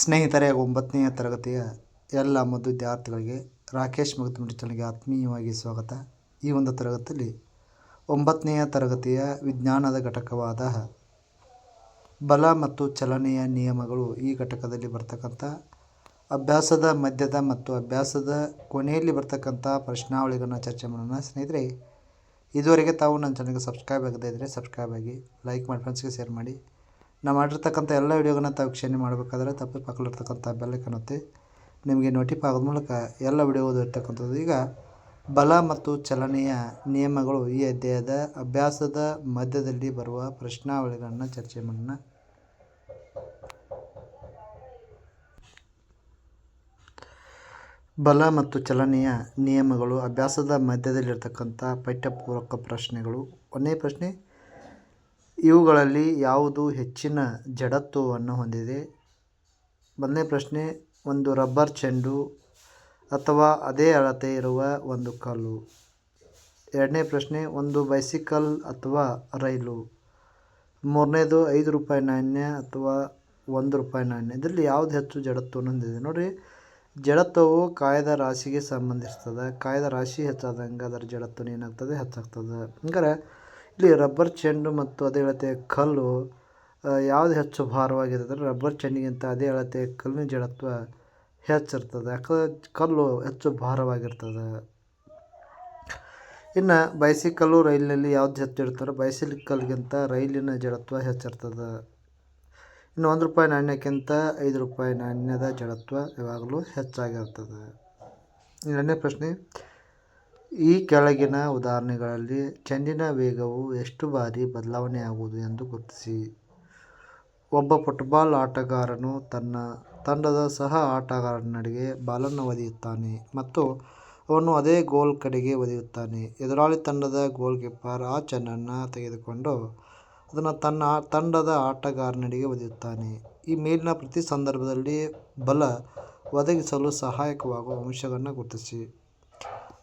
ಸ್ನೇಹಿತರೆ, ಒಂಬತ್ತನೆಯ ತರಗತಿಯ ಎಲ್ಲ ಮದ್ದು ವಿದ್ಯಾರ್ಥಿಗಳಿಗೆ ರಾಕೇಶ್ ಮಗದಮಡಿ ಚಾನಲ್ಗೆ ಆತ್ಮೀಯವಾಗಿ ಸ್ವಾಗತ. ಈ ಒಂದು ತರಗತಿಯಲ್ಲಿ ಒಂಬತ್ತನೆಯ ತರಗತಿಯ ವಿಜ್ಞಾನದ ಘಟಕವಾದ ಬಲ ಮತ್ತು ಚಲನೆಯ ನಿಯಮಗಳು ಈ ಘಟಕದಲ್ಲಿ ಬರ್ತಕ್ಕಂಥ ಅಭ್ಯಾಸದ ಮಧ್ಯದ ಮತ್ತು ಅಭ್ಯಾಸದ ಕೊನೆಯಲ್ಲಿ ಬರ್ತಕ್ಕಂಥ ಪ್ರಶ್ನಾವಳಿಗಳನ್ನು ಚರ್ಚೆ ಮಾಡೋಣ. ಸ್ನೇಹಿತರೆ, ಇದುವರೆಗೆ ತಾವು ನನ್ನ ಚಾನಲ್ಗೆ ಸಬ್ಸ್ಕ್ರೈಬ್ ಆಗದೇ ಇದ್ದರೆ ಸಬ್ಸ್ಕ್ರೈಬ್ ಆಗಿ ಲೈಕ್ ಮಾಡಿ ಫ್ರೆಂಡ್ಸ್ಗೆ ಶೇರ್ ಮಾಡಿ. ನಾವು ಮಾಡಿರ್ತಕ್ಕಂಥ ಎಲ್ಲ ವಿಡಿಯೋಗಳನ್ನ ತಾವು ವೀಕ್ಷಣೆ ಮಾಡಬೇಕಾದ್ರೆ ತಪ್ಪು ಪಕ್ಕದಲ್ಲಿರ್ತಕ್ಕಂಥ ಬೆಲ್ಲೈಕನ್ ಒತ್ತಿ ನಿಮಗೆ ನೋಟಿಫ್ ಆಗೋದ ಮೂಲಕ ಎಲ್ಲ ವಿಡಿಯೋ ಓದಿರ್ತಕ್ಕಂಥದ್ದು. ಈಗ ಬಲ ಮತ್ತು ಚಲನೆಯ ನಿಯಮಗಳು ಈ ಅಧ್ಯಾಯದ ಅಭ್ಯಾಸದ ಮಧ್ಯದಲ್ಲಿ ಬರುವ ಪ್ರಶ್ನಾವಳಿಗಳನ್ನು ಚರ್ಚೆ ಮಾಡೋಣ. ಬಲ ಮತ್ತು ಚಲನೆಯ ನಿಯಮಗಳು ಅಭ್ಯಾಸದ ಮಧ್ಯದಲ್ಲಿರ್ತಕ್ಕಂಥ ಪಠ್ಯಪೂರ್ವಕ ಪ್ರಶ್ನೆಗಳು. ಒಂದೇ ಪ್ರಶ್ನೆ ಇವುಗಳಲ್ಲಿ ಯಾವುದು ಹೆಚ್ಚಿನ ಜಡತ್ವವನ್ನು ಹೊಂದಿದೆ? ಒಂದನೇ ಪ್ರಶ್ನೆ, ಒಂದು ರಬ್ಬರ್ ಚೆಂಡು ಅಥವಾ ಅದೇ ಅಳತೆ ಇರುವ ಒಂದು ಕಲ್ಲು. ಎರಡನೇ ಪ್ರಶ್ನೆ, ಒಂದು ಬೈಸಿಕಲ್ ಅಥವಾ ರೈಲು. ಮೂರನೇದು, ಐದು ರೂಪಾಯಿ ನಾಣ್ಯ ಅಥವಾ ಒಂದು ರೂಪಾಯಿ ನಾಣ್ಯ. ಇದರಲ್ಲಿ ಯಾವುದು ಹೆಚ್ಚು ಜಡತ್ವವನ್ನು ಹೊಂದಿದೆ? ನೋಡಿ, ಜಡತ್ವವು ಕಾಯದ ರಾಶಿಗೆ ಸಂಬಂಧಿಸ್ತದೆ. ಕಾಯದ ರಾಶಿ ಹೆಚ್ಚಾದಂಗೆ ಅದರ ಜಡತ್ವ ಏನಾಗ್ತದೆ? ಹೆಚ್ಚಾಗ್ತದೆ. ಹಂಗಾರೆ ಇಲ್ಲಿ ರಬ್ಬರ್ ಚೆಂಡು ಮತ್ತು ಅದೇ ಅಳತೆ ಕಲ್ಲು ಯಾವುದು ಹೆಚ್ಚು ಭಾರವಾಗಿದೆ ರಬ್ಬರ್ ಚೆಂಡಿಗಿಂತ ಅದೇ ಅಳತೆಯ ಕಲ್ಲಿನ ಜಡತ್ವ ಹೆಚ್ಚಿರ್ತದೆ. ಯಾಕಂದ್ರೆ ಕಲ್ಲು ಹೆಚ್ಚು ಭಾರವಾಗಿರ್ತದೆ. ಇನ್ನು ಬೈಸಿಕಲ್ಲು ರೈಲಿನಲ್ಲಿ ಯಾವ್ದು ಹೆಚ್ಚು ಇರ್ತಾರೆ ಬೈಸಿಕಲ್ಗಿಂತ ರೈಲಿನ ಜಡತ್ವ ಹೆಚ್ಚಿರ್ತದೆ. ಇನ್ನು ಒಂದು ರೂಪಾಯಿ ನಾಣ್ಯಕ್ಕಿಂತ ಐದು ರೂಪಾಯಿ ನಾಣ್ಯದ ಜಡತ್ವ ಯಾವಾಗಲೂ ಹೆಚ್ಚಾಗಿರ್ತದೆ. ಎರಡನೇ ಪ್ರಶ್ನೆ ಈ ಕೆಳಗಿನ ಉದಾಹರಣೆಗಳಲ್ಲಿ ಚೆಂಡಿನ ವೇಗವು ಎಷ್ಟು ಬಾರಿ ಬದಲಾವಣೆಯಾಗುವುದು ಎಂದು ಗುರುತಿಸಿ. ಒಬ್ಬ ಫುಟ್ಬಾಲ್ ಆಟಗಾರನು ತನ್ನ ತಂಡದ ಸಹ ಆಟಗಾರನಿಗೆ ಬಾಲನ್ನು ಒದೆಯುತ್ತಾನೆ ಮತ್ತು ಅವನು ಅದೇ ಗೋಲ್ ಕಡೆಗೆ ಒದೆಯುತ್ತಾನೆ. ಎದುರಾಳಿ ತಂಡದ ಗೋಲ್ ಕೀಪರ್ ಆ ಚೆಂಡನ್ನು ತೆಗೆದುಕೊಂಡು ಅದನ್ನು ತನ್ನ ತಂಡದ ಆಟಗಾರನಿಗೆ ಒದೆಯುತ್ತಾನೆ. ಈ ಮೇಲಿನ ಪ್ರತಿ ಸಂದರ್ಭದಲ್ಲಿ ಬಲ ಒದಗಿಸಲು ಸಹಾಯಕವಾಗುವ ಅಂಶಗಳನ್ನು ಗುರುತಿಸಿ.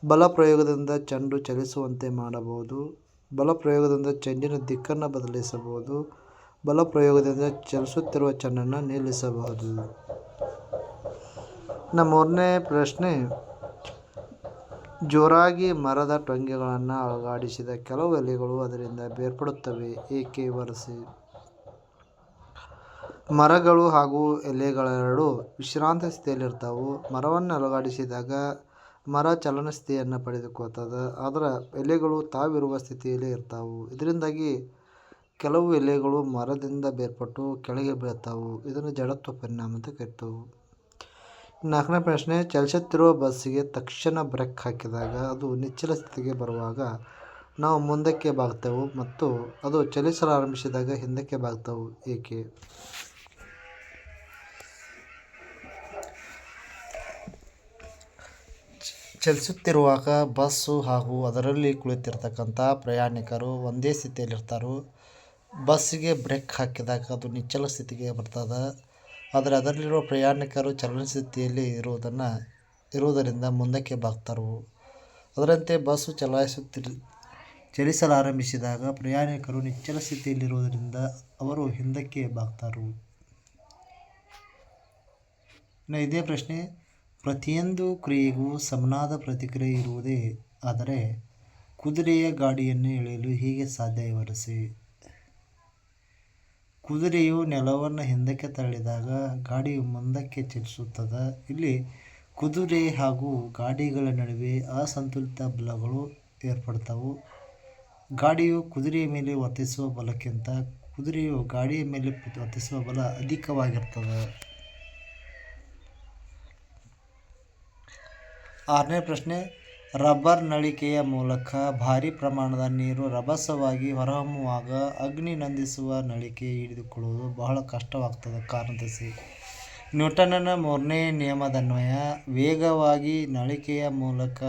ಬಲ ಪ್ರಯೋಗದಿಂದ ಚೆಂಡು ಚಲಿಸುವಂತೆ ಮಾಡಬಹುದು. ಬಲ ಪ್ರಯೋಗದಿಂದ ಚೆಂಡಿನ ದಿಕ್ಕನ್ನು ಬದಲಿಸಬಹುದು. ಬಲ ಪ್ರಯೋಗದಿಂದ ಚಲಿಸುತ್ತಿರುವ ಚೆಂಡನ್ನು ನಿಲ್ಲಿಸಬಹುದು. ಇನ್ನು ಮೂರನೇ ಪ್ರಶ್ನೆ, ಜೋರಾಗಿ ಮರದ ಟೊಂಗೆಗಳನ್ನು ಅಲುಗಾಡಿಸಿದ ಕೆಲವು ಎಲೆಗಳು ಅದರಿಂದ ಬೇರ್ಪಡುತ್ತವೆ, ಏಕೆ ವರಸೆ? ಮರಗಳು ಹಾಗೂ ಎಲೆಗಳೆರಡು ವಿಶ್ರಾಂತ ಸ್ಥಿತಿಯಲ್ಲಿರ್ತಾವೆ ಮರವನ್ನು ಅಲುಗಾಡಿಸಿದಾಗ ಮರ ಚಲನ ಪಡೆದುಕೊಳ್ತದ. ಆದರೆ ಎಲೆಗಳು ತಾವಿರುವ ಸ್ಥಿತಿಯಲ್ಲಿ ಇರ್ತಾವೆ. ಇದರಿಂದಾಗಿ ಕೆಲವು ಎಲೆಗಳು ಮರದಿಂದ ಬೇರ್ಪಟ್ಟು ಕೆಳಗೆ ಬೀಳ್ತಾವೆ. ಇದನ್ನು ಜಡತ್ವ ಪರಿಣಾಮ ಅಂತ ಕರಿತೇವೆ. ನಾಲ್ಕನೇ ಪ್ರಶ್ನೆ ಚಲಿಸುತ್ತಿರುವ ಬಸ್ಸಿಗೆ ತಕ್ಷಣ ಬ್ರೇಕ್ ಹಾಕಿದಾಗ ಅದು ನಿಚ್ಚಳ ಸ್ಥಿತಿಗೆ ಬರುವಾಗ ನಾವು ಮುಂದಕ್ಕೆ ಬಾಗ್ತೇವೆ ಮತ್ತು ಅದು ಚಲಿಸಲಾರಂಭಿಸಿದಾಗ ಹಿಂದಕ್ಕೆ ಬಾಗ್ತೇವೆ. ಏಕೆ? ಚಲಿಸುತ್ತಿರುವಾಗ ಬಸ್ಸು ಹಾಗೂ ಅದರಲ್ಲಿ ಕುಳಿತಿರ್ತಕ್ಕಂಥ ಪ್ರಯಾಣಿಕರು ಒಂದೇ ಸ್ಥಿತಿಯಲ್ಲಿರ್ತಾರೆ. ಬಸ್ಸಿಗೆ ಬ್ರೇಕ್ ಹಾಕಿದಾಗ ಅದು ನಿಚ್ಚಲ ಸ್ಥಿತಿಗೆ ಬರ್ತದೆ. ಆದರೆ ಅದರಲ್ಲಿರುವ ಪ್ರಯಾಣಿಕರು ಚಲನ ಸ್ಥಿತಿಯಲ್ಲಿ ಇರುವುದನ್ನು, ಇರುವುದರಿಂದ ಮುಂದಕ್ಕೆ ಬಾಗ್ತಾರೆ. ಅದರಂತೆ ಬಸ್ಸು ಚಲಾಯಿಸುತ್ತಿರ್ ಚಲಿಸಲಾರಂಭಿಸಿದಾಗ ಪ್ರಯಾಣಿಕರು ನಿಚ್ಚಲ ಸ್ಥಿತಿಯಲ್ಲಿರುವುದರಿಂದ ಅವರು ಹಿಂದಕ್ಕೆ ಬಾಗ್ತಾರೆ. ಇನ್ನು ಇದೇ ಪ್ರಶ್ನೆ ಪ್ರತಿಯೊಂದು ಕ್ರಿಯೆಗೂ ಸಮನಾದ ಪ್ರತಿಕ್ರಿಯೆ ಇರುವುದೇ ಆದರೆ ಕುದುರೆಯ ಗಾಡಿಯನ್ನು ಎಳೆಯಲು ಹೀಗೆ ಸಾಧ್ಯ ವಿವರಿಸಿ ಕುದುರೆಯು ನೆಲವನ್ನು ಹಿಂದಕ್ಕೆ ತಳ್ಳಿದಾಗ ಗಾಡಿಯು ಮುಂದಕ್ಕೆ ಚಲಿಸುತ್ತದೆ. ಇಲ್ಲಿ ಕುದುರೆ ಹಾಗೂ ಗಾಡಿಗಳ ನಡುವೆ ಅಸಂತುಲಿತ ಬಲಗಳು ಏರ್ಪಡ್ತವೆ. ಗಾಡಿಯು ಕುದುರೆಯ ಮೇಲೆ ವರ್ತಿಸುವ ಬಲಕ್ಕಿಂತ ಕುದುರೆಯು ಗಾಡಿಯ ಮೇಲೆ ವರ್ತಿಸುವ ಬಲ ಅಧಿಕವಾಗಿರ್ತದೆ. ಆರನೇ ಪ್ರಶ್ನೆ, ರಬ್ಬರ್ ನಳಿಕೆಯ ಮೂಲಕ ಭಾರಿ ಪ್ರಮಾಣದ ನೀರು ರಭಸವಾಗಿ ಹೊರಹೊಮ್ಮುವಾಗ ಅಗ್ನಿ ನಂದಿಸುವ ನಳಿಕೆ ಹಿಡಿದುಕೊಳ್ಳುವುದು ಬಹಳ ಕಷ್ಟವಾಗ್ತದೆ. ಕಾರಣ ತಿಳಿಸಿ. ಮೂರನೇ ನಿಯಮದನ್ವಯ, ವೇಗವಾಗಿ ನಳಿಕೆಯ ಮೂಲಕ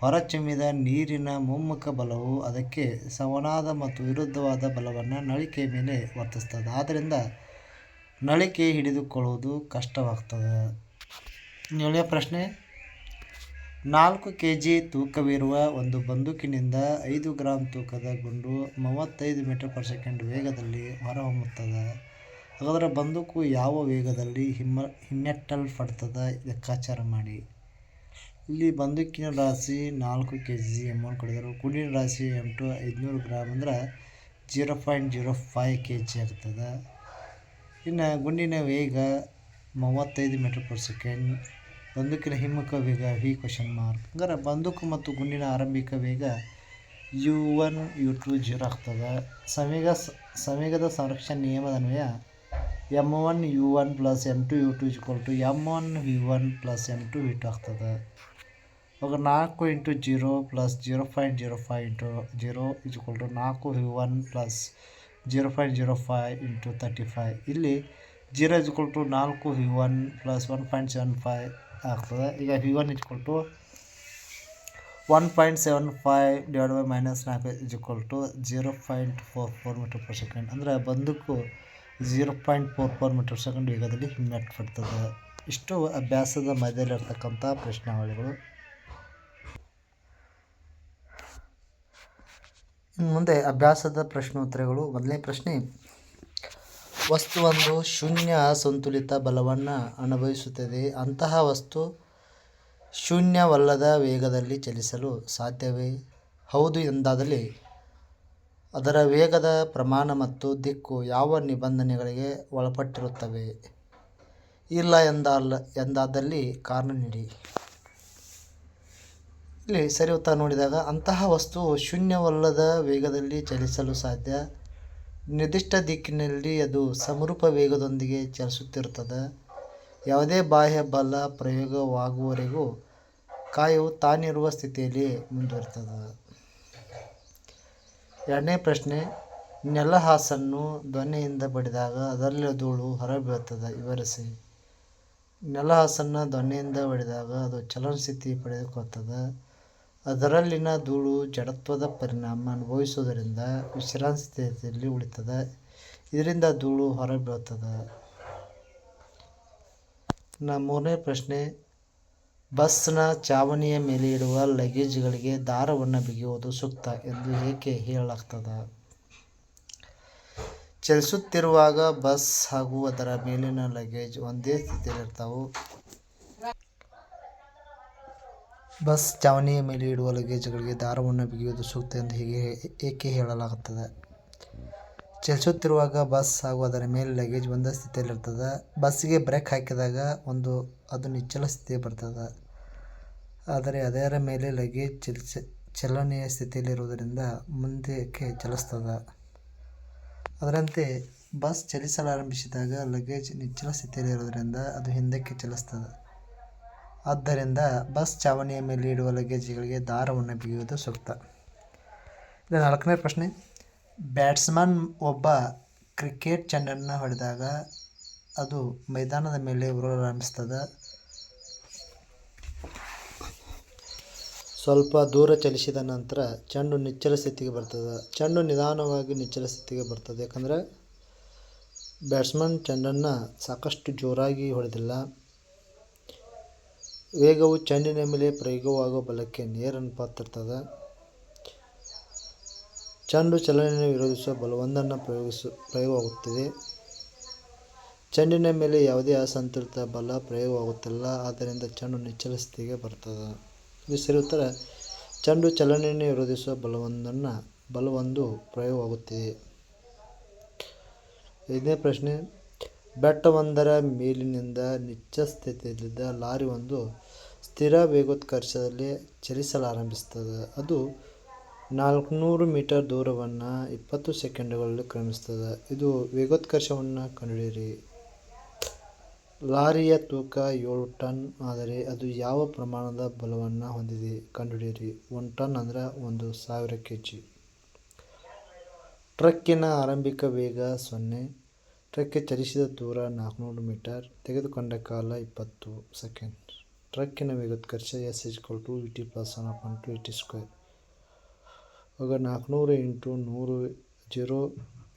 ಹೊರಚಿಮ್ಮಿದ ನೀರಿನ ಮುಮ್ಮುಖ ಬಲವು ಅದಕ್ಕೆ ಸಮನಾದ ಮತ್ತು ವಿರುದ್ಧವಾದ ಬಲವನ್ನು ನಳಿಕೆ ಮೇಲೆ ವರ್ತಿಸ್ತದೆ. ಆದ್ದರಿಂದ ನಳಿಕೆ ಹಿಡಿದುಕೊಳ್ಳುವುದು ಕಷ್ಟವಾಗ್ತದೆ. ಏಳನೇ ಪ್ರಶ್ನೆ ನಾಲ್ಕು ಕೆ ಜಿ ತೂಕವಿರುವ ಒಂದು ಬಂದೂಕಿನಿಂದ ಐದು ಗ್ರಾಂ ತೂಕದ ಗುಂಡು ಮೂವತ್ತೈದು ಮೀಟರ್ ಪರ್ ಸೆಕೆಂಡ್ ವೇಗದಲ್ಲಿ ಹೊರಹೊಮ್ಮುತ್ತದೆ. ಅದರ ಬಂದೂಕು ಯಾವ ವೇಗದಲ್ಲಿ ಹಿಮ್ಮ ಹಿಮ್ಮೆಟ್ಟಲ್ಪಡ್ತದೆ ಲೆಕ್ಕಾಚಾರ ಮಾಡಿ. ಇಲ್ಲಿ ಬಂದೂಕಿನ ರಾಶಿ ನಾಲ್ಕು ಕೆ ಜಿ ಅಮೌಂಟ್ ಕೊಡಿದರು ಗುಂಡಿನ ರಾಶಿ ಎಂಟು ಐದುನೂರು ಗ್ರಾಮ್ ಅಂದ್ರೆ zero point zero five K G ಆಗ್ತದೆ ಇನ್ನು ಗುಂಡಿನ ವೇಗ ಮೂವತ್ತೈದು ಮೀಟರ್ ಪರ್ ಸೆಕೆಂಡ್ ಬಂದೂಕಿನ ಹಿಮ್ಮುಖ ವೇಗ ವಿ ಕ್ವಶನ್ ಮಾರ್ಕ್ ಹಂಗಾರೆ ಬಂದೂಕು ಮತ್ತು ಗುಂಡಿನ ಆರಂಭಿಕ ವೇಗ, U one, U two zero ಆಗ್ತದೆ ಸಂವೇಗ ಸಂವೇಗದ ಸಂರಕ್ಷಣೆ ನಿಯಮದ ಅನ್ವಯ M one, U one plus M two, U two equal to M one V one plus M two V two ಆಗ್ತದೆ. ಅವಾಗ ನಾಲ್ಕು into zero plus zero point zero five into zero equal to ನಾಲ್ಕು V one plus zero point zero five into thirty five ಇಲ್ಲಿ zero equal to ನಾಲ್ಕು V one plus one point seven five ಆಗ್ತದೆ. ಈಗ V one equal to one point seven five divide by minus ನಾಲ್ಕು equal to zero point four four metre per second ಅಂದರೆ ಬಂದೂಕು zero point four four metre second ವೇಗದಲ್ಲಿ ಹಿಮ್ಮೆಟ್ಟುಪಡ್ತದೆ ಇಷ್ಟು ಅಭ್ಯಾಸದ ಮಧ್ಯದಲ್ಲಿರ್ತಕ್ಕಂಥ ಪ್ರಶ್ನಾವಳಿಗಳು. ಇನ್ನು ಮುಂದೆ ಅಭ್ಯಾಸದ ಪ್ರಶ್ನೋತ್ತರಗಳು. ಮೊದಲನೇ ಪ್ರಶ್ನೆ ವಸ್ತುವೊಂದು ಶೂನ್ಯ ಅಸಂತುಲಿತ ಬಲವನ್ನು ಅನುಭವಿಸುತ್ತದೆ. ಅಂತಹ ವಸ್ತು ಶೂನ್ಯವಲ್ಲದ ವೇಗದಲ್ಲಿ ಚಲಿಸಲು ಸಾಧ್ಯವೇ? ಹೌದು ಎಂದಾದಲ್ಲಿ ಅದರ ವೇಗದ ಪ್ರಮಾಣ ಮತ್ತು ದಿಕ್ಕು ಯಾವ ನಿಬಂಧನೆಗಳಿಗೆ ಒಳಪಟ್ಟಿರುತ್ತವೆ? ಇಲ್ಲ ಎಂದಲ್ಲ ಎಂದಾದಲ್ಲಿ ಕಾರಣ ನೀಡಿ. ಇಲ್ಲಿ ಸರಿ ಉತ್ತರ ನೋಡಿದಾಗ ಅಂತಹ ವಸ್ತು ಶೂನ್ಯವಲ್ಲದ ವೇಗದಲ್ಲಿ ಚಲಿಸಲು ಸಾಧ್ಯ. ನಿರ್ದಿಷ್ಟ ದಿಕ್ಕಿನಲ್ಲಿ ಅದು ಸಮರೂಪ ವೇಗದೊಂದಿಗೆ ಚಲಿಸುತ್ತಿರುತ್ತದೆ. ಯಾವುದೇ ಬಾಹ್ಯ ಬಲ ಪ್ರಯೋಗವಾಗುವವರೆಗೂ ಕಾಯು ತಾನಿರುವ ಸ್ಥಿತಿಯಲ್ಲಿ ಮುಂದುವರಿತದೆ ಎರಡನೇ ಪ್ರಶ್ನೆ, ನೆಲಹಾಸನ್ನು ಧ್ವನಿಯಿಂದ ಬಡಿದಾಗ ಅದರಲ್ಲಿ ಧೂಳು ಹೊರಬೀಳುತ್ತದೆ, ವಿವರಿಸಿ. ನೆಲಹಾಸನ್ನು ಧ್ವನಿಯಿಂದ ಬಡಿದಾಗ ಅದು ಚಲನಸ್ಥಿತಿ ಪಡೆದುಕೊಳ್ಳುತ್ತದೆ. ಅದರಲ್ಲಿನ ಧೂಳು ಜಡತ್ವದ ಪರಿಣಾಮ ಅನುಭವಿಸುವುದರಿಂದ ವಿಶ್ರಾಂತಿ ಸ್ಥಿತಿಯಲ್ಲಿ ಉಳಿತದೆ. ಇದರಿಂದ ಧೂಳು ಹೊರಬೀಳುತ್ತದೆ. ಇನ್ನು ಮೂರನೇ ಪ್ರಶ್ನೆ, ಬಸ್ನ ಚಾವಣಿಯ ಮೇಲೆ ಇಡುವ ಲಗೇಜ್ಗಳಿಗೆ ದಾರವನ್ನು ಬಿಗಿಯುವುದು ಸೂಕ್ತ ಎಂದು ಏಕೆ ಹೇಳಲಾಗ್ತದ? ಚಲಿಸುತ್ತಿರುವಾಗ ಬಸ್ ಹಾಗೂ ಅದರ ಮೇಲಿನ ಲಗೇಜ್ ಒಂದೇ ಸ್ಥಿತಿಯಲ್ಲಿರ್ತಾವೆ. ಬಸ್ ಚಾವಣಿಯ ಮೇಲೆ ಇಡುವ ಲಗೇಜ್ಗಳಿಗೆ ದಾರವನ್ನು ಬಿಗಿಯುವುದು ಸೂಕ್ತ ಎಂದು ಹೀಗೆ ಏಕೆ ಹೇಳಲಾಗುತ್ತದೆ? ಚಲಿಸುತ್ತಿರುವಾಗ ಬಸ್ ಹಾಗೂ ಅದರ ಮೇಲೆ ಲಗೇಜ್ ಒಂದೇ ಸ್ಥಿತಿಯಲ್ಲಿರ್ತದೆ ಬಸ್ಸಿಗೆ ಬ್ರೇಕ್ ಹಾಕಿದಾಗ ಒಂದು, ಅದು ನಿಚ್ಚಲ ಸ್ಥಿತಿಗೆ ಬರ್ತದೆ. ಆದರೆ ಅದರ ಮೇಲೆ ಲಗೇಜ್ ಚಲಿಸ, ಚಲನೆಯ ಸ್ಥಿತಿಯಲ್ಲಿರುವುದರಿಂದ ಮುಂದಕ್ಕೆ ಚಲಿಸ್ತದೆ. ಅದರಂತೆ ಬಸ್ ಚಲಿಸಲಾರಂಭಿಸಿದಾಗ ಲಗೇಜ್ ನಿಚ್ಚಲ ಸ್ಥಿತಿಯಲ್ಲಿರುವುದರಿಂದ ಅದು ಹಿಂದಕ್ಕೆ ಚಲಿಸ್ತದೆ. ಆದ್ದರಿಂದ ಬಸ್ ಚಾವಣಿಯ ಮೇಲೆ ಇಡುವ ಲಗೇಜ್ಗಳಿಗೆ ದಾರವನ್ನು ಬಿಗಿಯುವುದು ಸೂಕ್ತ. ಇದು ನಾಲ್ಕನೇ ಪ್ರಶ್ನೆ. ಬ್ಯಾಟ್ಸ್ಮನ್ ಒಬ್ಬ ಕ್ರಿಕೆಟ್ ಚೆಂಡನ್ನು ಹೊಡೆದಾಗ ಅದು ಮೈದಾನದ ಮೇಲೆ ಉರುಳಲಾರಂಭಿಸ್ತದೆ ಸ್ವಲ್ಪ ದೂರ ಚಲಿಸಿದ ನಂತರ ಚೆಂಡು ನಿಚ್ಚಲ ಸ್ಥಿತಿಗೆ ಬರ್ತದೆ. ಚೆಂಡು ನಿಧಾನವಾಗಿ ನಿಚ್ಚಲ ಸ್ಥಿತಿಗೆ ಬರ್ತದೆ. ಯಾಕಂದರೆ ಬ್ಯಾಟ್ಸ್ಮನ್ ಚೆಂಡನ್ನು ಸಾಕಷ್ಟು ಜೋರಾಗಿ ಹೊಡೆದಿಲ್ಲ. ವೇಗವು ಚೆಂಡಿನ ಮೇಲೆ ಪ್ರಯೋಗವಾಗುವ ಬಲಕ್ಕೆ ನೇರ ಅನುಪಾತದಲ್ಲಿರ್ತದೆ ಚೆಂಡು ಚಲನೆಯನ್ನು ವಿರೋಧಿಸುವ ಬಲವೊಂದನ್ನು ಪ್ರಯೋಗಿಸು, ಪ್ರಯೋಗವಾಗುತ್ತಿದೆ. ಚೆಂಡಿನ ಮೇಲೆ ಯಾವುದೇ ಅಸಂತುಲಿತ ಬಲ ಪ್ರಯೋಗವಾಗುತ್ತಿಲ್ಲ. ಆದ್ದರಿಂದ ಚೆಂಡು ನಿಚ್ಚಲ ಸ್ಥಿತಿಗೆ ಬರ್ತದೆ ಇದು ಸರಿ ಉತ್ತರ. ಚೆಂಡು ಚಲನೆಯನ್ನು ವಿರೋಧಿಸುವ ಬಲವೊಂದನ್ನು ಬಲವೊಂದು ಪ್ರಯೋಗವಾಗುತ್ತಿದೆ. ಐದನೇ ಪ್ರಶ್ನೆ. ಬೆಟ್ಟವೊಂದರ ಮೇಲಿನಿಂದ ನಿಚ್ಚ ಸ್ಥಿತಿಯಲ್ಲಿದ್ದ ಲಾರಿ ಒಂದು ಸ್ಥಿರ ವೇಗೋತ್ಕರ್ಷದಲ್ಲಿ ಚಲಿಸಲಾರಂಭಿಸುತ್ತದೆ. ಅದು ನಾಲ್ಕುನೂರು ಮೀಟರ್ ದೂರವನ್ನು ಇಪ್ಪತ್ತು ಸೆಕೆಂಡುಗಳಲ್ಲಿ ಕ್ರಮಿಸ್ತದೆ ಇದು ವೇಗೋತ್ಕರ್ಷವನ್ನು ಕಂಡುಹಿಡಿಯಿರಿ. ಲಾರಿಯ ತೂಕ ಏಳು ಟನ್ ಆದರೆ ಅದು ಯಾವ ಪ್ರಮಾಣದ ಬಲವನ್ನು ಹೊಂದಿದೆ ಕಂಡುಹಿಡಿಯಿರಿ. ಒಂದು ಟನ್ ಅಂದರೆ ಒಂದು ಸಾವಿರ ಕೆ ಜಿ ಟ್ರಕ್ಕಿನ ಆರಂಭಿಕ ವೇಗ ಸೊನ್ನೆ. ಟ್ರಕ್ಗೆ ಚಲಿಸಿದ ದೂರ ನಾಲ್ಕುನೂರು ಮೀಟರ್ ತೆಗೆದುಕೊಂಡ ಕಾಲ ಇಪ್ಪತ್ತು ಸೆಕೆಂಡ್. ಟ್ರಕ್ಕಿನ ವೇಗೋತ್ಕರ್ಷ S equal to UT T plus one upon two T square. ಆಗ ನಾಲ್ಕುನೂರು ಇಂಟು ನೂರು ಜೀರೋ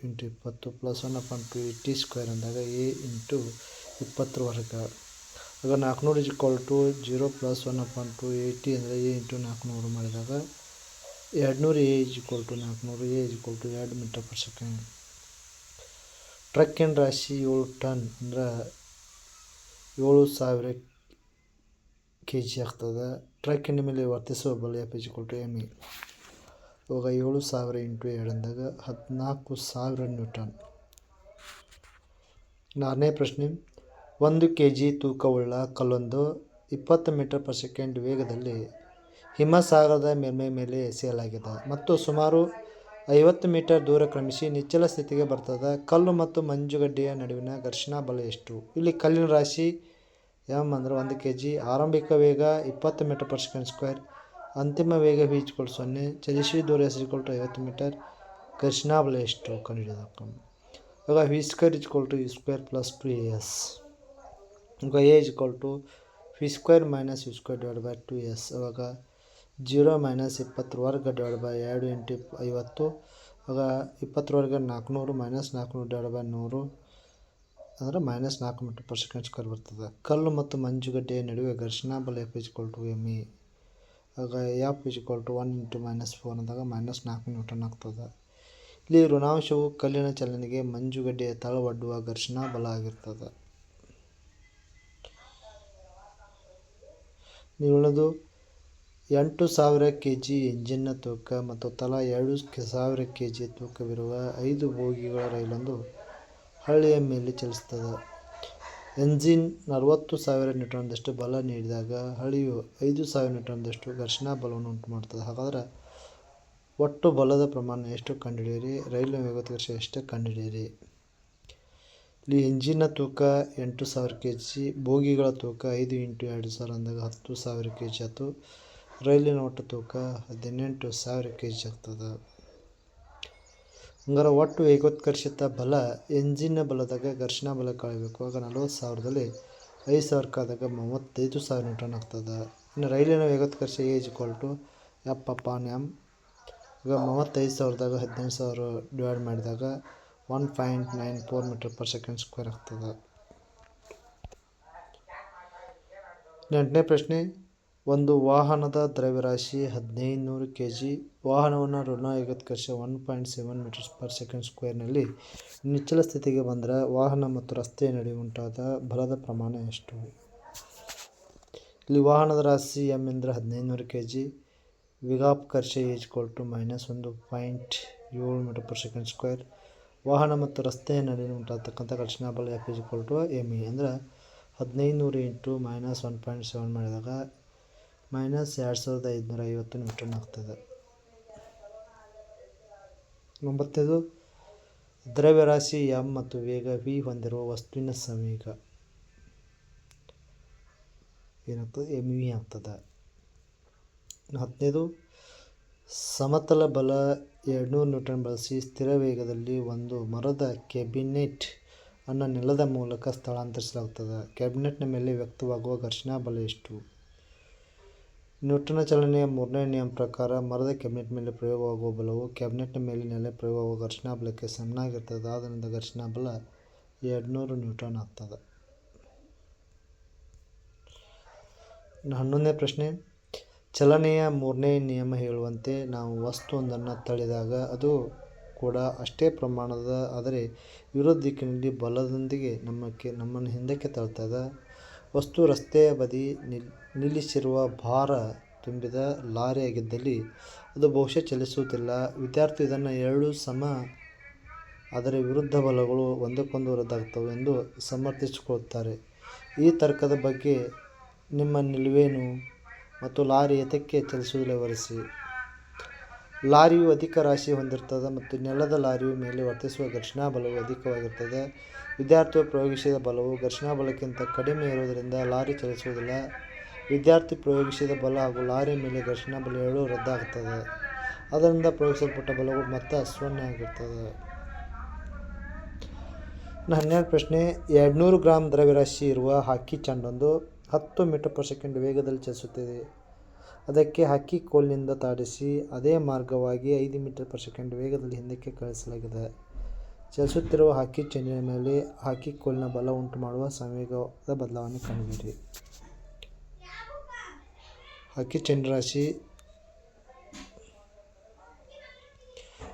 ಇಂಟು ಇಪ್ಪತ್ತು plus one upon two T square ಅಂದಾಗ ಎ ಇಂಟು ಇಪ್ಪತ್ತರ ವರ್ಗ. ಆಗ ನಾಲ್ಕುನೂರು equal to zero plus one upon two eighty ಅಂದರೆ ಎ ಇಂಟು ನಾಲ್ಕುನೂರು ಮಾಡಿದಾಗ ಎರಡುನೂರು ಎ ಇಜ್ಕೊಲ್ ಟು ನಾಲ್ಕುನೂರು ಎ ಇಜ್ಕೊಲ್ ಟು ಎರಡು ಮೀಟರ್ ಪರ್ ಸೆಕೆಂಡ್. ಟ್ರಕ್ಕಿನ ರಾಶಿ ಏಳು ಟನ್ ಅಂದ್ರೆ ಏಳು ಸಾವಿರ ಕೆ ಜಿ ಆಗ್ತದೆ. ಟ್ರಕ್ಕಿನ ಮೇಲೆ ವರ್ತಿಸುವ ಬಲ F is to M E ಇವಾಗ ಏಳು ಸಾವಿರ ಇಂಟು ಎರಡು ಅಂದಾಗ ಹದಿನಾಲ್ಕು ಸಾವಿರ ನ್ಯೂಟನ್. ನಾರನೇ ಪ್ರಶ್ನೆ, ಒಂದು ಕೆ ಜಿ ತೂಕವುಳ್ಳ ಕಲ್ಲೊಂದು ಇಪ್ಪತ್ತು ಮೀಟರ್ ಪರ್ ಸೆಕೆಂಡ್ ವೇಗದಲ್ಲಿ ಹಿಮಸಾಗರದ ಮೇಲ್ಮೈ ಮೇಲೆ ಎಸೆಯಲಾಗಿದೆ. ಮತ್ತು ಸುಮಾರು ಐವತ್ತು ಮೀಟರ್ ದೂರ ಕ್ರಮಿಸಿ ನಿಚ್ಚಲ ಸ್ಥಿತಿಗೆ ಬರ್ತದೆ. ಕಲ್ಲು ಮತ್ತು ಮಂಜುಗಡ್ಡೆಯ ನಡುವಿನ ಘರ್ಷಣಾ ಬಲ ಎಷ್ಟು? ಇಲ್ಲಿ ಕಲ್ಲಿನ ರಾಶಿ ಎಂ ಅಂದರೆ ಒಂದು ಕೆ ಜಿ ಆರಂಭಿಕ ವೇಗ ಇಪ್ಪತ್ತು ಮೀಟರ್ ಪರ್ ಸೆಕೆಂಡ್ ಸ್ಕ್ವೇರ್ ಅಂತಿಮ ವೇಗ ವಿ ಇಚ್ಕೊಲ್ ಸೊನ್ನೆ. ಚಲಿಸಿ ದೂರ ಎಸ್ ಐವತ್ತು ಮೀಟರ್ ಘರ್ಷಣಾ ಬಲ ಎಷ್ಟು? ಕಂಡುಹಿಡಿಯೋದಕ್ಕೆ. ಇವಾಗ V square to U square plus two A S ಇವಾಗ A equal to V square minus U square divide by two S ಅವಾಗ ಜೀರೋ ಮೈನಸ್ ಇಪ್ಪತ್ತರ ವರ್ಗ ಡಿವೈಡ್ ಬೈ ಎರಡು ಇಂಟು ಇಪ್ ಐವತ್ತು, ಆಗ ಇಪ್ಪತ್ತರ ವರ್ಗ ನಾಲ್ಕುನೂರು ಮೈನಸ್ ನಾಲ್ಕುನೂರು ಡಿವೈಡ್ ಬೈ ನೂರು ಅಂದರೆ ಮೈನಸ್ ನಾಲ್ಕು ಮೀಟರ್ ಪರ್ ಸೆಕೆಂಡ್ ಸ್ಕ್ವೇರ್ ಬರ್ತದೆ. ಕಲ್ಲು ಮತ್ತು ಮಂಜುಗಡ್ಡೆಯ ನಡುವೆ ಘರ್ಷಣಾ ಬಲ F equal to M E ಆಗ F equal to one into minus four ಅಂದಾಗ ಮೈನಸ್ ನಾಲ್ಕು ನ್ಯೂಟನ್ ಆಗ್ತದೆ. ಇಲ್ಲಿ ಋಣಾಂಶವು ಕಲ್ಲಿನ ಚಲನೆಗೆ ಮಂಜುಗಡ್ಡೆಯ ತಳ ಒಡ್ಡುವ ಘರ್ಷಣಾ ಬಲ ಆಗಿರ್ತದೆ. ನೀವುಳದು ಎಂಟು ಸಾವಿರ ಕೆ ಜಿ ಎಂಜಿನ್ನ ತೂಕ ಮತ್ತು ತಲಾ ಎರಡು ಸಾವಿರ ಕೆ ಜಿ ತೂಕವಿರುವ ಐದು ಬೋಗಿಗಳ ರೈಲೊಂದು ಹಳ್ಳಿಯ ಮೇಲೆ ಚಲಿಸ್ತದೆ ಎಂಜಿನ್ ನಲವತ್ತು ಸಾವಿರ ನ್ಯೂಟನ್ದಷ್ಟು ಬಲ ನೀಡಿದಾಗ ಹಳಿಯು ಐದು ಸಾವಿರ ನ್ಯೂಟನ್ದಷ್ಟು ಘರ್ಷಣಾ ಬಲವನ್ನು ಉಂಟು ಮಾಡ್ತದೆ ಹಾಗಾದರೆ ಒಟ್ಟು ಬಲದ ಪ್ರಮಾಣ ಎಷ್ಟು ಕಂಡುಹಿಡಿಯಿರಿ? ರೈಲಿನ ವೇಗೋತ್ಕರ್ಷ ಎಷ್ಟು ಕಂಡುಹಿಡಿಯಿರಿ? ಇಲ್ಲಿ ಎಂಜಿನ್ನ ತೂಕ ಎಂಟು ಸಾವಿರ ಕೆ ಜಿ ಬೋಗಿಗಳ ತೂಕ ಐದು ಇಂಟು ಎರಡು ಸಾವಿರ ಅಂದಾಗ ಹತ್ತು ಸಾವಿರ ಕೆ ಜಿ ಆಯ್ತು ರೈಲಿನ ಒಟ್ಟು ತೂಕ ಹದಿನೆಂಟು ಸಾವಿರ ಕೆ ಜಿ ಆಗ್ತದೆ. ಹಂಗಾರೆ ಒಟ್ಟು ವೇಗೋತ್ಕರ್ಷಿತ ಬಲ ಎಂಜಿನ್ನ ಬಲದಾಗ ಘರ್ಷಣಾ ಬಲ ಕಳಬೇಕು ಆಗ ನಲ್ವತ್ತು ಸಾವಿರದಲ್ಲಿ ಐದು ಸಾವಿರಕ್ಕಾದಾಗ ಮೂವತ್ತೈದು ಸಾವಿರ ನ್ಯೂಟನ್ ಆಗ್ತದೆ. ಇನ್ನು ರೈಲಿನ ವೇಗೋತ್ಕರ್ಷ a is equal to F upon M ಈಗ ಮೂವತ್ತೈದು ಸಾವಿರದಾಗ ಹದಿನೆಂಟು ಸಾವಿರ ಡಿವೈಡ್ ಮಾಡಿದಾಗ one point nine four metre per second square ಆಗ್ತದೆ. ಎಂಟನೇ ಪ್ರಶ್ನೆ ಒಂದು ವಾಹನದ ದ್ರವ್ಯರಾಶಿ ಹದಿನೈದು ನೂರು ಕೆ ಜಿ ವಾಹನವನ್ನು ಋಣ ಏಕತ್ಕರ್ಷ one point seven metres per second ಸ್ಕ್ವೇರ್ನಲ್ಲಿ ನಿಚ್ಚಲ ಸ್ಥಿತಿಗೆ ಬಂದರೆ ವಾಹನ ಮತ್ತು ರಸ್ತೆಯ ನಡುವೆ ಉಂಟಾದ ಬಲದ ಪ್ರಮಾಣ ಎಷ್ಟು? ಇಲ್ಲಿ ವಾಹನದ ರಾಶಿ ಎಂ ಎಂದರೆ ಹದಿನೈದು ನೂರು ಕೆ ಜಿ ವಿಗಾಪ್ಕರ್ಷ ಏಜ್ ಟು ಮೈನಸ್ ಒಂದು ಪಾಯಿಂಟ್ ಏಳು ಮೀಟರ್ ಪರ್ ಸೆಕೆಂಡ್ ಸ್ಕ್ವೇರ್. ವಾಹನ ಮತ್ತು ರಸ್ತೆಯ ನಡುವೆ ಉಂಟಾಗತಕ್ಕಂಥ ಘರ್ಷಣಾ ಬಲ ಎಫ್ ಈಜ್ ಟು ಎಂ ಇ. ಅಂದರೆ ಹದಿನೈದು ನೂರು into minus one point seven ಮಾಡಿದಾಗ ಮೈನಸ್ ಎರಡು ಸಾವಿರದ ಐದುನೂರ ಐವತ್ತು ನ್ಯೂಟನ್ ಆಗ್ತದೆ. ಒಂಬತ್ತನೇದು ದ್ರವ್ಯರಾಶಿ ಎಂ ಮತ್ತು ವೇಗ ವಿ ಹೊಂದಿರುವ ವಸ್ತುವಿನ ಸಂವೇಗ ಏನಾಗ್ತದೆ ಎಂ ವಿ ಆಗ್ತದೆ. ಹತ್ತನೇದು, ಸಮತಲ ಬಲ ಎರಡುನೂರು ನ್ಯೂಟನ್ ಬಳಸಿ ಸ್ಥಿರ ವೇಗದಲ್ಲಿ ಒಂದು ಮರದ ಕ್ಯಾಬಿನೆಟ್ ಅನ್ನು ನೆಲದ ಮೂಲಕ ಸ್ಥಳಾಂತರಿಸಲಾಗುತ್ತದೆ. ಕ್ಯಾಬಿನೆಟ್ನ ಮೇಲೆ ವ್ಯಕ್ತವಾಗುವ ಘರ್ಷಣಾ ಬಲ ಎಷ್ಟು? ನ್ಯೂಟನ್ನ ಚಲನೆಯ ಮೂರನೇ ನಿಯಮ ಪ್ರಕಾರ ಮರದ ಕ್ಯಾಬಿನೆಟ್ ಮೇಲೆ ಪ್ರಯೋಗವಾಗುವ ಬಲವು ಕ್ಯಾಬಿನೆಟ್ನ ಮೇಲಿನ ಪ್ರಯೋಗವಾಗುವ ಘರ್ಷಣಾ ಬಲಕ್ಕೆ ಸಮನಾಗಿರ್ತದೆ ಆದ್ದರಿಂದ ಘರ್ಷಣಾ ಬಲ ಎರಡುನೂರು ನ್ಯೂಟನ್ ಆಗ್ತದೆ. ಹನ್ನೊಂದನೇ ಪ್ರಶ್ನೆ. ಚಲನೆಯ ಮೂರನೇ ನಿಯಮ ಹೇಳುವಂತೆ ನಾವು ವಸ್ತುವೊಂದನ್ನು ತಳ್ಳಿದಾಗ ಅದು ಕೂಡ ಅಷ್ಟೇ ಪ್ರಮಾಣದ, ಆದರೆ ವಿರುದ್ಧ ದಿಕ್ಕಿನಲ್ಲಿ ಬಲದೊಂದಿಗೆ ನಮ್ಮಕ್ಕೆ, ನಮ್ಮನ್ನು ಹಿಂದಕ್ಕೆ ತಳ್ತದೆ. ವಸ್ತು ರಸ್ತೆಯ ಬದಿ ನಿಲ್, ನಿಲ್ಲಿಸಿರುವ ಭಾರ ತುಂಬಿದ ಲಾರಿಯಾಗಿದ್ದಲ್ಲಿ ಅದು ಬಹುಶಃ ಚಲಿಸುವುದಿಲ್ಲ ವಿದ್ಯಾರ್ಥಿ ಇದನ್ನು ಎರಡು ಸಮ. ಅದರ ವಿರುದ್ಧ ಬಲಗಳು ಒಂದಕ್ಕೊಂದು ವಿರುದ್ಧಾಗ್ತವೆ ಎಂದು ಸಮರ್ಥಿಸಿಕೊಳ್ಳುತ್ತಾರೆ. ಈ ತರ್ಕದ ಬಗ್ಗೆ ನಿಮ್ಮ ನಿಲುವೇನು? ಮತ್ತು ಲಾರಿ ಏತಕ್ಕೆ ಚಲಿಸುವುದಿಲ್ಲ, ವಿವರಿಸಿ. ಲಾರಿಯು ಅಧಿಕ ರಾಶಿ ಹೊಂದಿರ್ತದೆ ಮತ್ತು ನೆಲದ ಲಾರಿಯು ಮೇಲೆ ವರ್ತಿಸುವ ಘರ್ಷಣಾ ಬಲವು ಅಧಿಕವಾಗಿರ್ತದೆ. ವಿದ್ಯಾರ್ಥಿಯು ಪ್ರಯೋಗಿಸಿದ ಬಲವು ಘರ್ಷಣಾ ಬಲಕ್ಕಿಂತ ಕಡಿಮೆ ಇರುವುದರಿಂದ ಲಾರಿ ಚಲಿಸುವುದಿಲ್ಲ. ವಿದ್ಯಾರ್ಥಿ ಪ್ರಯೋಗಿಸಿದ ಬಲ ಹಾಗೂ ಲಾರಿ ಮೇಲೆ ಘರ್ಷಣಾ ಬಲ ರದ್ದಾಗುತ್ತದೆ. ಅದರಿಂದ ಪ್ರಯೋಗಿಸಲ್ಪಟ್ಟ ಬಲವು ಮತ್ತೆ ಸೊನ್ನೆ ಆಗಿರ್ತದೆ. ಹನ್ನೆರಡು ಪ್ರಶ್ನೆ. ಎರಡುನೂರು ಗ್ರಾಂ ದ್ರವ್ಯರಾಶಿ ಇರುವ ಹಾಕಿ ಚೆಂಡೊಂದು ಹತ್ತು ಮೀಟರ್ ಪರ್ ಸೆಕೆಂಡ್ ವೇಗದಲ್ಲಿ ಚಲಿಸುತ್ತಿದೆ. ಅದಕ್ಕೆ ಹಕ್ಕಿ ಕೋಲಿನಿಂದ ತಾಡಿಸಿ ಅದೇ ಮಾರ್ಗವಾಗಿ ಐದು ಮೀಟರ್ ಪರ್ ಸೆಕೆಂಡ್ ವೇಗದಲ್ಲಿ ಹಿಂದಕ್ಕೆ ಕಳಿಸಲಾಗಿದೆ. ಚಲಿಸುತ್ತಿರುವ ಹಾಕಿ ಚೆಂಡಿನ ಮೇಲೆ ಹಾಕಿ ಕೋಲಿನ ಬಲ ಉಂಟು ಮಾಡುವ ಸಂವೇಗದ ಬದಲಾವಣೆ ಕಂಡುಹಿಡಿಯಿರಿ ಹಾಕಿ ಚೆಂಡು ರಾಶಿ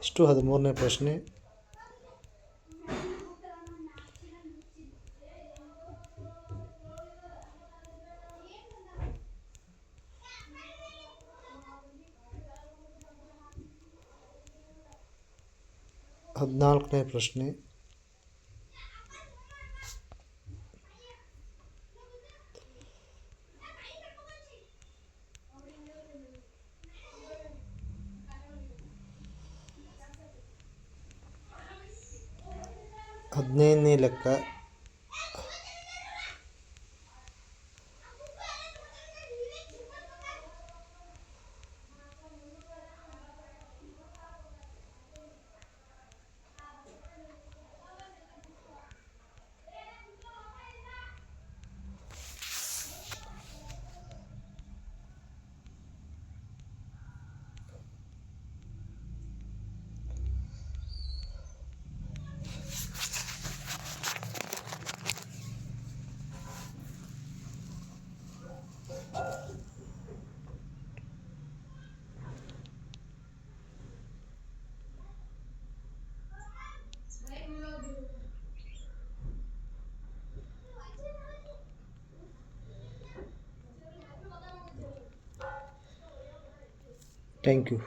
ಇಷ್ಟು ಹದಿಮೂರನೇ ಪ್ರಶ್ನೆ. ಹದಿನಾಲ್ಕನೇ ಪ್ರಶ್ನೆ ಹದಿನೈದನೇ ಲೆಕ್ಕ ಥ್ಯಾಂಕ್ ಯು